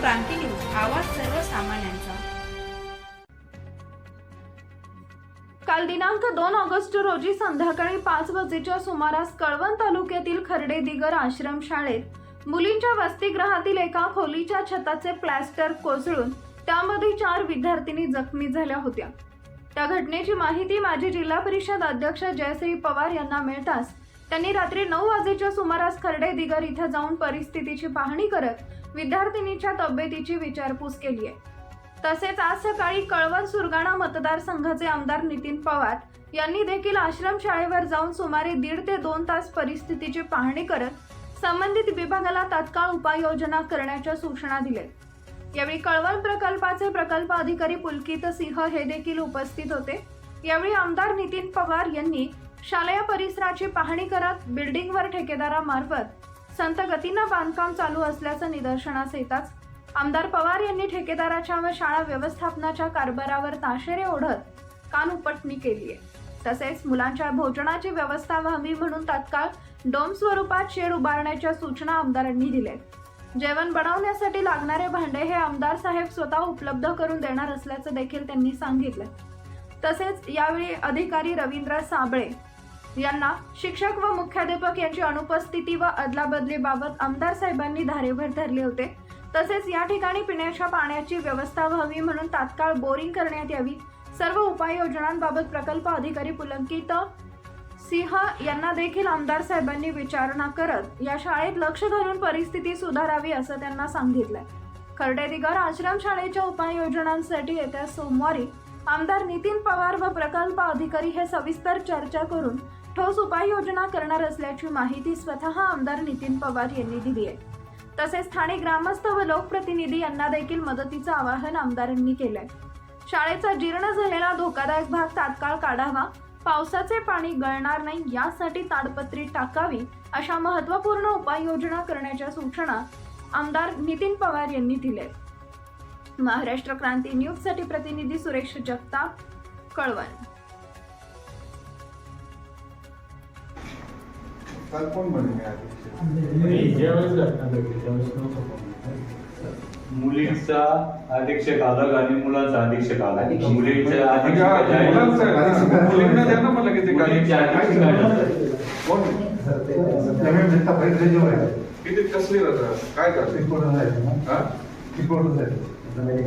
क्रांती news आवाज सर्वसामान्यांचा. काल दिनांक दोन ऑगस्ट रोजी संध्याकाळी पाच वाजेच्या सुमारास कळवण तालुक्यातील खर्डे दिगर आश्रम शाळेत मुलींच्या वसतिगृहातील एका खोलीच्या छताचे प्लॅस्टर कोसळून त्यामध्ये चार विद्यार्थिनी जखमी झाल्या होत्या. त्या घटनेची माहिती माजी जिल्हा परिषद अध्यक्ष जयश्री पवार यांना मिळताच त्यांनी रात्री नऊ वाजेच्या सुमारास खर्डे दिगर इथं जाऊन परिस्थितीची पाहणी करत विद्यार्थिनीच्या तब्येतीची विचारपूस केली आहे. तसेच आज सकाळी कळवण सुरगाणा मतदारसंघाचे आमदार नितीन पवार यांनी देखील आश्रमशाळेवर जाऊन सुमारे दीड ते दोन तास परिस्थितीची पाहणी करत संबंधित विभागाला तात्काळ उपाययोजना करण्याच्या सूचना दिल्या. यावेळी कळवण प्रकल्पाचे प्रकल्प अधिकारी पुलकित सिंह हे देखील उपस्थित होते. यावेळी आमदार नितीन पवार यांनी शालेय परिसराची पाहणी करत बिल्डिंगवर ठेकेदारामार्फत संत गतीनं बांधकाम चालू असल्याचं निदर्शनास येताच आमदार पवार यांनी ठेकेदाराच्या व शाळा व्यवस्थापनाच्या कारभारावर ताशेरे ओढत कान उपटणी केली आहे. तसेच मुलांच्या भोजनाची व्यवस्था व्हावी म्हणून तात्काळ डोम स्वरूपात शेड उभारण्याच्या सूचना आमदारांनी दिल्या जेवण बनवण्यासाठी लागणारे भांडे हे आमदार साहेब स्वतः उपलब्ध करून देणार असल्याचं देखील त्यांनी सांगितलं. तसेच यावेळी अधिकारी रवींद्र साबळे यांना शिक्षक व मुख्याध्यापक यांची अनुपस्थिती व अदलाबदलीबाबत आमदार साहेबांनी धारेभर धरले होते. तसेच या ठिकाणी पिण्याच्या पाण्याची व्यवस्था व्हावी म्हणून तात्काळ बोरिंग करण्यात यावी. सर्व उपाययोजनांबाबत प्रकल्प अधिकारी पुलंकित सिंह यांना देखील आमदार साहेबांनी विचारणा करत या शाळेत लक्ष घालून परिस्थिती सुधारावी असं त्यांना सांगितलंय. खर्डेदिगर आश्रम शाळेच्या उपाययोजनांसाठी येत्या सोमवारी आमदार नितीन पवार व प्रकल्प अधिकारी हे सविस्तर चर्चा करून ठोस उपाययोजना करणार असल्याची माहिती स्वतः आमदार नितीन पवार यांनी दिली आहे. तसेच स्थानिक ग्रामस्थ व लोकप्रतिनिधी यांना देखील मदतीचं आवाहन आमदारांनी केलंय. शाळेचा जीर्ण झालेला धोकादायक भाग तात्काळ काढावा पावसाचे पाणी गळणार नाही यासाठी ताडपत्री टाकावी अशा महत्त्वपूर्ण उपाययोजना करण्याच्या सूचना आमदार नितीन पवार यांनी दिल्या महाराष्ट्र क्रांती न्यूजसाठी प्रतिनिधी सुरेश जगताप कळवण. काल कोण म्हणे कोणी. मुलीचा अधीक्षक अलग आणि मुलाचा अधीक्षक अलग मुलीच्या म्हणजे हा अधीक्षक आहे. मुलांचं आहे ना? मुलींना द्या ना म्हणलं की ते काय मुलीच्या अधीक्षक आहे. कोण? किती कसली रजा? काय करते? हा? Lady-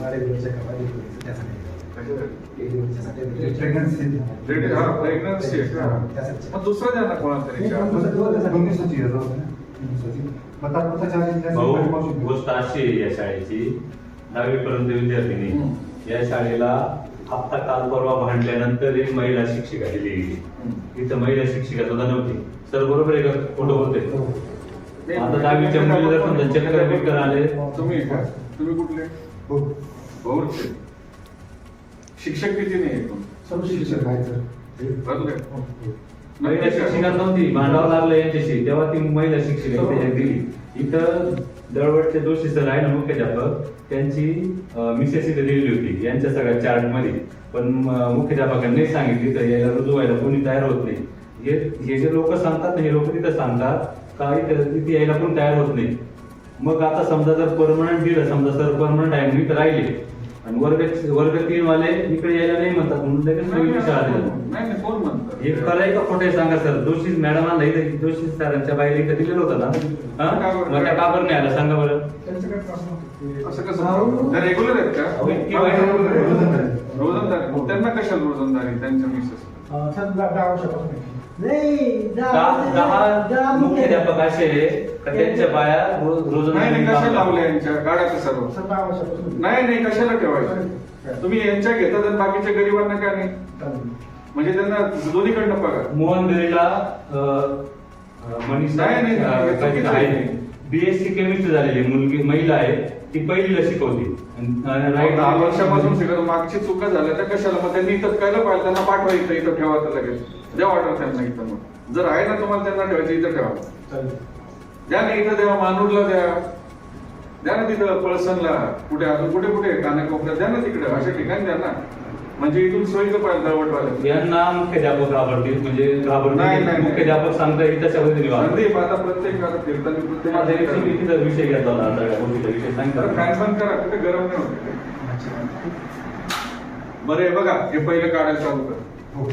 हा प्रेग्नन्सी आहे का मग दुसरं द्या ना गोष्ट अशी आहे या शाळेची. दहावी पर्यंत विद्यार्थिनी या शाळेला आता काल परवा भांडल्यानंतर एक महिला शिक्षिका दिली गेली. इथं महिला शिक्षिका सुद्धा नव्हती सर बरोबर आहे का? खोटं बोलते. आता दहावीच्या मुली जर समजा चक्कर बिक्कर आले. तुम्ही का तुम्ही कुठले? बहुरचे शिक्षक किती नाही एकूण बरोबर आहे? महिला शिक्षिका. नव्हती भांडावं लागलं यांच्याशी. तेव्हा ती महिला शिक्षिका त्याच्यात दिली इथं दळवटचे दोषी सर आहे ना मुख्याध्यापक. त्यांची अं, मिसेस इथे दिलेली होती यांच्या सगळ्या चार्टमध्ये पण मुख्याध्यापकांनी सांगितली तर याला रुजू व्हायला कोणी तयार होत नाही. हे हे जे लोक सांगतात ना हे लोक तिथं सांगतात का इथं तिथे यायला कोणी तयार होत नाही? मग आता समजा जर परमनंट दिलं समजा सर परमनंट आहे मी तर राहिले. आणि वर्ग वर्ग तीन वाले इकडे यायला नाही म्हणतात म्हणून लगेच नवीन नाही नाही कोण म्हणतं हे खरं आहे का खोटं आहे सांगा सर दोषी मॅडमांना इथे दोषी सरांच्या बाईला इथं दिलेलं होतं ना? हा? मग त्या का बरं नाही आलं सांगा बरं. असं कसं? ते रेग्युलर आहेत का? इतकी वाईट रोजंदारी. त्यांना कशाला रोजंदारी? त्यांच्या मिसेस दहा मुख्याध्यापक असे का त्यांच्या बाया रोज रोज नाही नाही कशाला लावले यांच्या? गाड्याचं सर्व. नाही नाही कशाला ठेवायचं? तुम्ही यांच्या घेतात आणि बाकीच्या गरिबांना का नाही? म्हणजे त्यांना दोन्हीकडनं पगार. मोहन बेरीला मनीषा नाही, नाही. बीएससी केमिस्ट्री झालेली मुलगी महिला आहे ती पहिलीला शिकवती. दहा वर्षापासून शिकत मागची चुका झाल्या त्या कशाला? मग त्यांनी इथं काय पाहिजे त्यांना पाठवा इथं इथं ठेवा तर लगेच. द्या ऑर्डर त्यांना इथं मग. जर आहे ना तुम्हाला त्यांना ठेवायचं इथं ठेवा. द्या ना इथं द्या मानूरला द्या. द्या ना तिथं पळसणला. कुठे अजून कुठे कुठे? कानाकोपऱ्यात. द्या ना तिकडे अशा ठिकाणी द्या ना. म्हणजे इथून सोयीचं पाहिजे दळवटवाले यांना मुख्याध्यापक घाबरतील म्हणजे नाही, घाबरतील नाही. मुख्याध्यापक सांगता येईल त्याच्या पद्धतीने. संदीप आता प्रत्येक आता फिरताना प्रत्येक तिचा विषय घेतला होता सगळ्या गोष्टीचा विषय सांगता बंद करा कुठे गरम नाही होत. बरं हे बघा हे पहिलं काढायला चालू कर.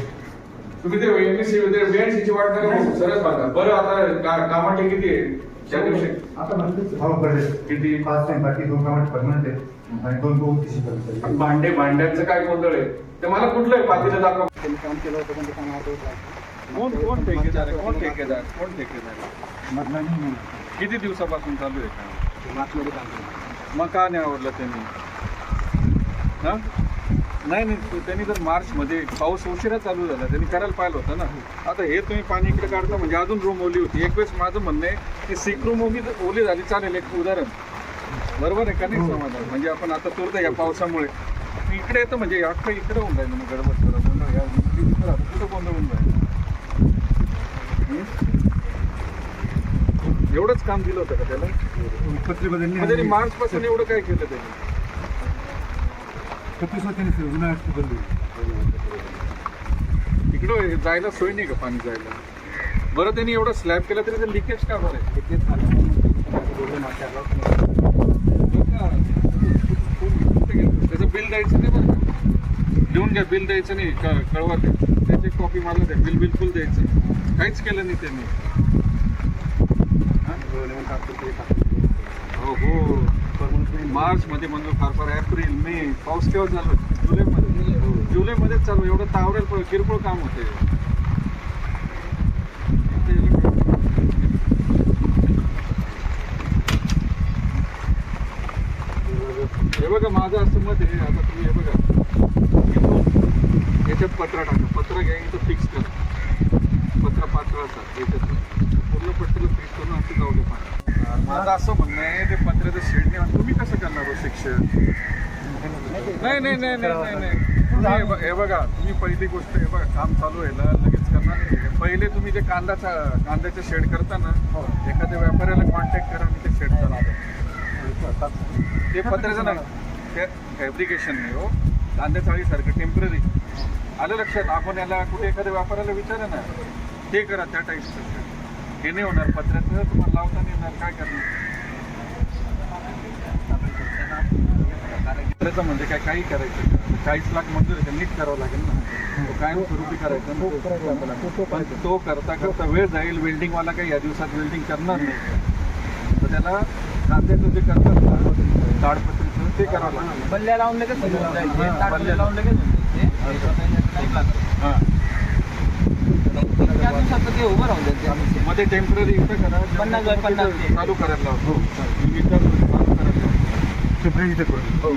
तुम्ही ते एमएससी बीएनसीची वाट करा सरळ सांगा बरं आता का- किती आहे? त्या दिवशी. आता म्हणतेच भाव पडले किती? पाच नाही बाकी दोन कामात परमनंट आहे भांडे भांड्यांचं काय गोंधळ आहे? ते मला कुठलं आहे? पातीचं दाखव. काम केलं होतं पण ते काम कोण कोण ठेकेदार कोण ठेकेदार कोण ठेकेदार? किती दिवसापासून चालू आहे? काम काम केलं मग का नाही आवडलं त्यांनी? हा? नाही नाही त्यांनी जर मार्च मध्ये पाऊस उशिरा चालू झाला त्यांनी करायला पाहिलं होतं ना. आता हे तुम्ही पाणी इकडे काढता म्हणजे अजून रूम ओली होती. एक वेळेस माझं म्हणणं आहे की सिक रूम ओली ओली झाली चालेल एक उदाहरण. बरोबर आहे का नाही समाधान? म्हणजे आपण आता तुरतं या पावसामुळे. इकडे येतं म्हणजे अख्खं इकडे होऊन जाईल मग गडबड करा. गोंधळ या कुठं गोंधळ होऊन जाईल? एवढंच काम दिलं होतं का त्याला? म्हणजे मार्च पासून एवढं काय केलं त्यांनी? बदलली इकडं जायला सोय नाही का पाणी जायला? बरं त्यांनी एवढं स्लॅब केलं तरी ते लिकेज का बरं आहे? तेच झालं बोलले मागच्या आठवड्यात. त्याचं बिल द्यायचं नाही बरं लिहून घ्या बिल द्यायचं नाही क- कळवा ते. त्याची कॉपी मला द्या बिल बिलकुल द्यायचं काहीच केलं नाही त्यांनी. टाकतो ते हो हो. परमनंट नाही. मार्च मध्ये फार फार एप्रिल मे पाऊस केव्हा झालं जुलैमध्ये. जुलैमध्येच चालू एवढं तावरेल पण किरकोळ काम होते हे बघा आहे आता तुम्ही हे बघा. याच्यात पत्रा टाका. पत्रा घ्या इथं फिक्स करा. पत्रा पातळाचा याच्यात. पूर्ण पत्र फिक्स करून असं जाऊ दे पाणी माझं असं म्हणणं आहे ते पत्र्याचं शेड नाही तुम्ही कसं करणार हो शिक्षण नाही नाही नाही नाही नाही हे हे बघा तुम्ही पहिली गोष्ट हे बघा काम चालू आहे ना लगेच करणार नाही. पहिले तुम्ही जे कांदाचा कांद्याचं शेड करता ना एखाद्या व्यापाऱ्याला कॉन्टॅक्ट करा आणि ते शेड करा. ते पत्र्याचं नाही ते फॅब्रिकेशन नाही हो. कांद्या चाळीसारखं टेंपररी आलं लक्षात? आपण याला कुठे एखाद्या व्यापाऱ्याला विचारा ना ते करा त्या टाईपचं हे नाही होणार पत्र्याचं तुम्हाला लावता नाही येणार काय करणार? म्हणजे काय? काही करायचं चाळीस लाख मंजूर आहे नीट करावं लागेल ना. तो काय स्वरूपी करायचं पण तो करता करता वेळ जाईल वेल्डिंग वाला काही या दिवसात वेल्डिंग करणार नाही. तर त्याला कांद्याचं जे करतात ताडपत्र ते करावं लागेल बल्ल्या लावून लगेच होऊन जायचे. हा, ताट बल्ल्या लावून लगेच होऊन जायचे. टाईम लागतो. हाँ तीन चार दिवसात ते उभं राहून जायचे. मध्ये टेम्पररी इथं करा पन्नास बाय पन्नास ते. चालू करायला लावतो मी विचारतो, चालू करायला लावतो. सेपरेट इथे करू.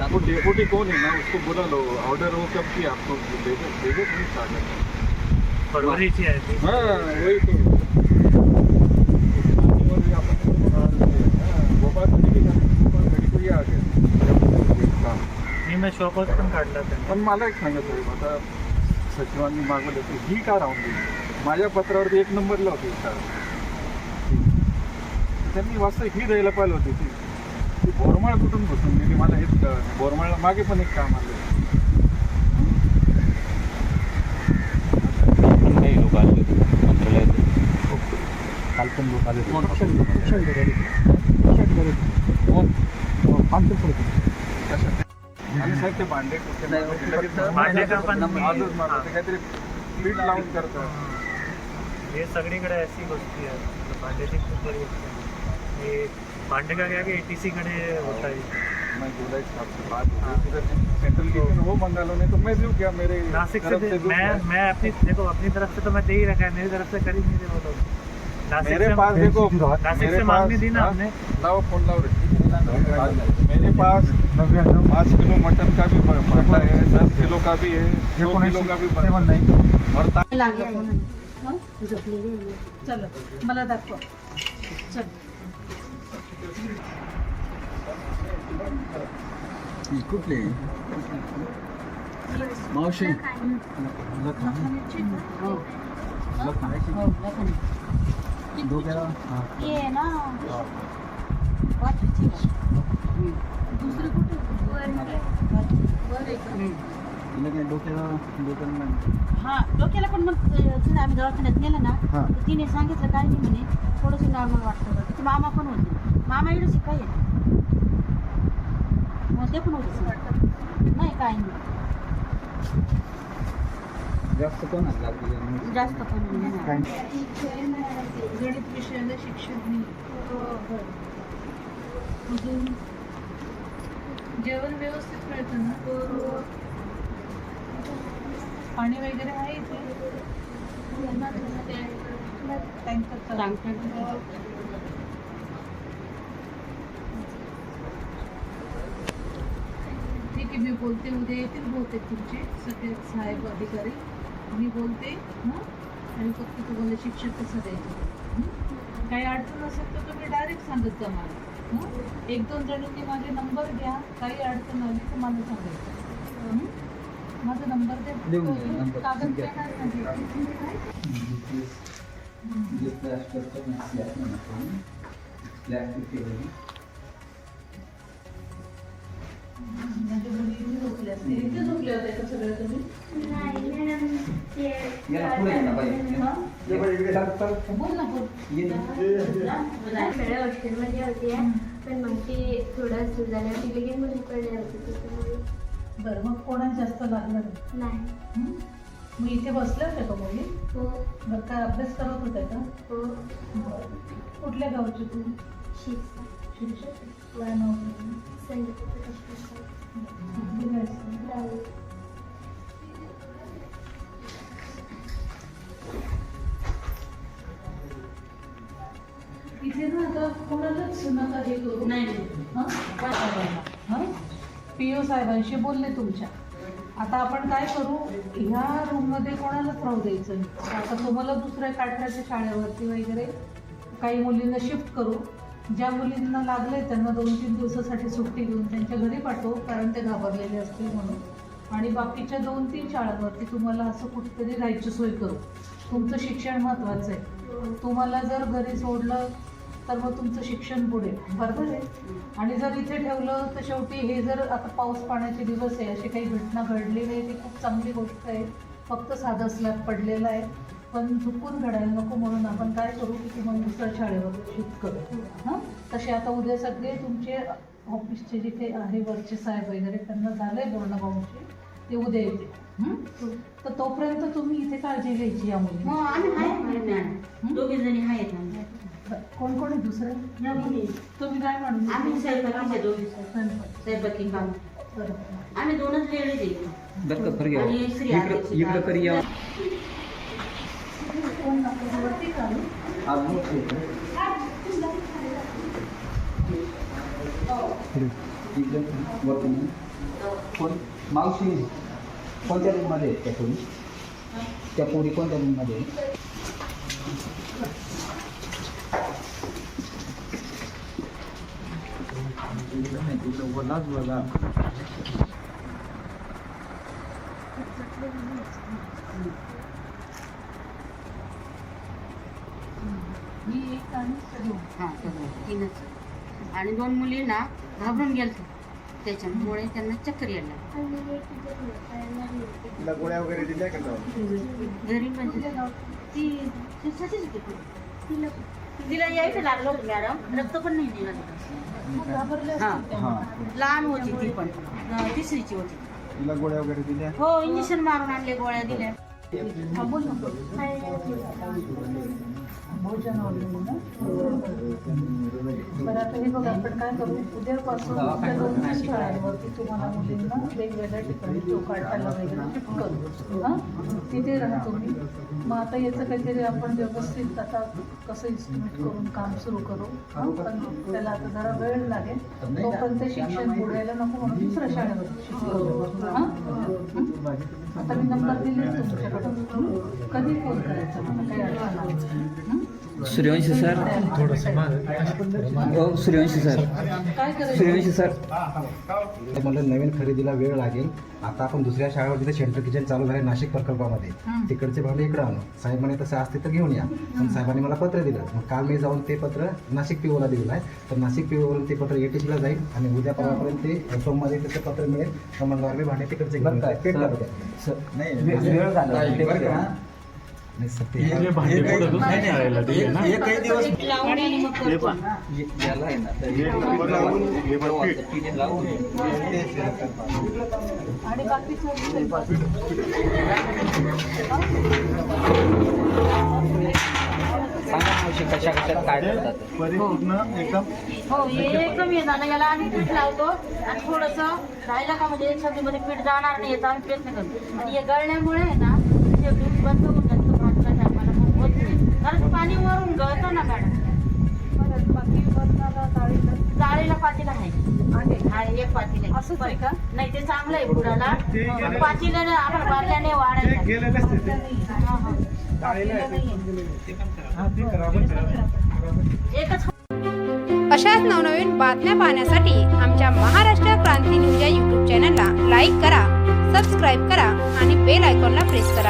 आपको डेपुटी कौन है ना उसको बुला लो ऑर्डर हो कब की आपको नहीं ती हाँ वही तो मी शॉपच पण काढला त्यांनी. पण मला एक सांगा साहेब आता सचिवांनी मागवलं तर ही का राहून गेली? माझ्या पत्रावरती एक नंबरला होती ही कार त्यांनी वास्तव ही द्यायला पाहिजे होती ती. ती बोरमाळ कुठून बसून गेली? मला हेच कळलं नाही. बोरमाळला मागे पण एक काम आलं. काही लोक आले होते. मंत्रालयात. काल पण लोक आले होते. कोण? कोण? हो, साहेब ते भांडे. ते काहीतरी लावून करतात हे सगळीकडे अशी गोष्टी आहे भांड्याची खूप बरी गोष्ट आहे. हे भांडे का क्या ए टी सीकडे होत किचन वो मंगा लो नहीं तो मैं दूँ क्या मेरे नासिक से तरफ़ दे- दूँ मैं मैं अपनी देखो अपनी तरफ़ से तो मैं दे ही रखा है मेरी तरफ़ से कर नहीं दे वो मेरे पास देखो नासिक से मांगनी थी ना हाँ, हमने। लाओ फ़ोन लाओ मेरे पास नव्याण्णव पाँच किलो मटन का भी भांडा है दस किलो का भी है दो किलो का भी एकोणऐंशी सेवन भांडा नाईन और ता- चलो मला दाखवा। चल। मावशी। ये ना पाचवीची. दुसरी कुठे वर एक. वर एक. तिला काय डोक्याला डोक्याला नाही. हा डोक्याला पण मग तिला आम्ही दवाखान्यात नेलं ना हा. तर तिने सांगितलं काय नाही म्हणे थोडंसं नॉर्मल वाटतं तिचे मामा पण होते. मामा इकडे शिकाय मग ते पण होते नाही काय नाही. जास्त लागली आहे? जास्त पण नाही गणित विषयाला शिक्षण जेवण व्यवस्थित मिळतं ना? पाणी वगैरे आहे इथे? टँकर ठीक आहे मी बोलते उद्या येतील बहुतेक तुमचे सगळे साहेब अधिकारी. मी बोलते हां? आणि फक्त तुम्हाला शिक्षक कसं द्यायचं? काही अडचण असेल तर तुम्ही डायरेक्ट सांगत जा मला. एक दोन जणांनी माझे नंबर घ्या. काही अडचण आली तर मला सांगायचं हं? माझा नंबर द्या. द्या. कागद प्लास्टरचं नाही, झोपल्या होत्या का सगळ्या तुम्ही? हां? हॉस्टेलमध्ये होती पण मग ती थोडं सुरू झाल्यावर ती लगेच मध्ये पडले होते त्याच्यामुळे बरं मग कोणाला जास्त लागलं नाही? मग इथे बसल्या होत्या का मुली हो बरं काय अभ्यास करत होत्या का हो बरं. कुठल्या गावची तू शिक्षा काय नाव? संगीत ना आता कोणालाच नका हे करू. नाही पी ओ साहेबांशी बोलले तुमच्या. आता आपण काय करू? ह्या रूममध्ये कोणालाच राहू द्यायचं नाही. आता तुम्हाला दुसऱ्या काठऱ्याच्या शाळेवरती वगैरे काही मुलींना शिफ्ट करू. ज्या मुलींना लागले त्यांना दोन तीन दिवसासाठी सुट्टी घेऊन त्यांच्या घरी पाठवू कारण ते घाबरलेले असतील म्हणून. आणि बाकीच्या दोन तीन शाळांवरती तुम्हाला असं कुठेतरी राहायची सोय करू. तुमचं शिक्षण महत्त्वाचं आहे. तुम्हाला जर घरी सोडलं तर मग तुमचं शिक्षण पुढे. बरोबर आहे? आणि जर इथे ठेवलं तर शेवटी हे जर आता पाऊस पाण्याचे दिवस आहे अशी काही घटना घडली नाही ती खूप चांगली गोष्ट आहे. फक्त साधं स्लॅब पडलेला आहे. पण चुकून घडायला नको म्हणून आपण काय करू की तुम्हाला दुसऱ्या शाळेवर शिफ्ट करू. हां? तसे आता उद्या सगळे तुमचे ऑफिसचे जिथे आहे वरचे साहेब वगैरे त्यांना झालंय बोर्णगावचे ते उद्या येते? तर तोपर्यंत तुम्ही इथे काळजी घ्यायची या मुली हो दोघी जणी आहेत कोण कोण आहे दुसरे? या मुली. तुम्ही काय म्हणून? आम्ही स्वयंपाकीचे दोघी. स्वयंपाक. स्वयंपाकी काम आम्ही दोनच लेडीज़ आहे घ्या. आणि श्री इकडं तरी या. कोण मावशी. कोणत्या रूममध्ये आहेत त्या पोरी? त्या पोरी कोणत्या रूममध्ये ही एक आणि. हां दोन मुली ना घाबरून गेल्या त्याच्यामुळे त्यांना चक्कर यायला तिला गोळ्या वगैरे दिल्या का तेव्हा? घरी म्हणजे ती ती सतीच होती पुढे. तिला यायचं लागलं होतं मॅडम. रक्त पण नाही निघालं. खूप घाबरले हां. असतील त्या. हां. लहान होती ती पण. अं, तिसरीची होती. तिला गोळ्या वगैरे दिल्या? हो इंजेक्शन मारून आणले गोळ्या दिल्या. भोजन वगैरे ना? बरं आता हे बघा आपण काय करू उद्यापासून त्या दोन तीन शाळांवरती तुम्हाला मुलींना वेगवेगळ्या ठिकाणी चौकाठाला वगैरे करू हां तिथे राहा तुम्ही मग आता याचं काहीतरी आपण व्यवस्थित आता कसं इस्टिमेट करून काम सुरू करू हां पण त्याला आता जरा वेळ लागेल तोपर्यंत शिक्षण बुडायला नको म्हणून दुसऱ्या शाळेवर हां आता मी नंबर दिले तुमच्याकडं कधी फोन करायचा? मला काही अडचण आली सूर्यवंशी सर. हो सूर्यवंशी सर. सूर्यवंशी सर. तर म्हणलं नवीन खरेदीला वेळ लागेल. आता आपण दुसऱ्या शाळेवर तिथे सेंट्रल किचन चालू झाले नाशिक प्रकल्पामध्ये. तिकडचे भांडे इकडे आणू. साहेब म्हणे तसं असते तर घेऊन या. पण साहेबांनी मला पत्र दिलं. मग काल मी जाऊन ते पत्र नाशिक पीओला दिलेलं आहे. तर नाशिक पीओवरून ते पत्र एटीसीला जाईल आणि उद्या परवापर्यंत ते सोमवारी त्याचं पत्र मिळेल. तर मंगळवार मी भांडे तिकडचे घेऊन बरं काय, पेट. सर नाही वेळ झाला. दिवस कशा कशात काय करतात? हो हे एकदम येणार ना याला आम्ही पीठ लावतो. आणि थोडंसं राहिलं का म्हणजे सगळीमध्ये पीठ जाणार नाही याचा आम्ही प्रयत्न करतो. आणि हे गळण्यामुळे आहे ना ते दूध बंद असंच आहे का? नाही ते चांगलं आहे बुडाला पातीला आपण बारल्याने वाढायचं हा, हा. बाकीला नाहीये. एकच अशाच नवनवीन बातम्या पाहण्यासाठी आमच्या महाराष्ट्र क्रांती न्यूज या यूट्यूब चॅनलला लाईक करा सबस्क्राईब करा आणि बेल आयकॉनला प्रेस करा.